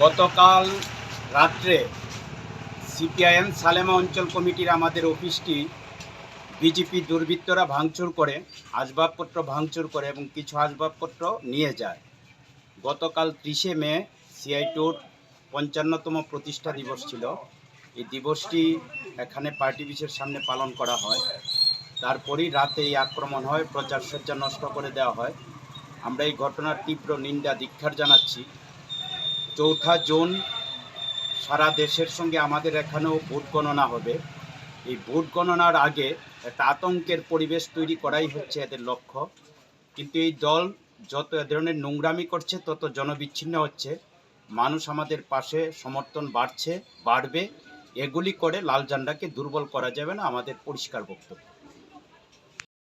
গতকাল রাত্রে সিপিআইএম সালেমা অঞ্চল কমিটির আমাদের অফিসটি বিজেপি দুর্বৃত্তরা ভাঙচুর করে, আসবাবপত্র ভাঙচুর করে এবং কিছু আসবাবপত্র নিয়ে যায়। গতকাল ত্রিশে মে সিআই টুর পঞ্চান্নতম প্রতিষ্ঠা দিবস ছিল। এই দিবসটি এখানে পার্টি বিশের সামনে পালন করা হয়। তারপরই রাতে এই আক্রমণ হয়, প্রচার সজ্জা নষ্ট করে দেওয়া হয়। আমরা এই ঘটনার তীব্র নিন্দা দীক্ষার জানাচ্ছি। চৌঠা জুন সারা দেশের সঙ্গে আমাদের এখানেও ভোট গণনা হবে। এই ভোট গণনার আগে একটা আতঙ্কের পরিবেশ তৈরি করাই হচ্ছে এদের লক্ষ্য। কিন্তু এই দল যত এ ধরনের নোংরামি করছে, তত জনবিচ্ছিন্ন হচ্ছে। মানুষ আমাদের পাশে সমর্থন বাড়ছে, বাড়বে। এগুলি করে লাল ঝান্ডাকে দুর্বল করা যাবে না, আমাদের পরিষ্কার বক্তব্য।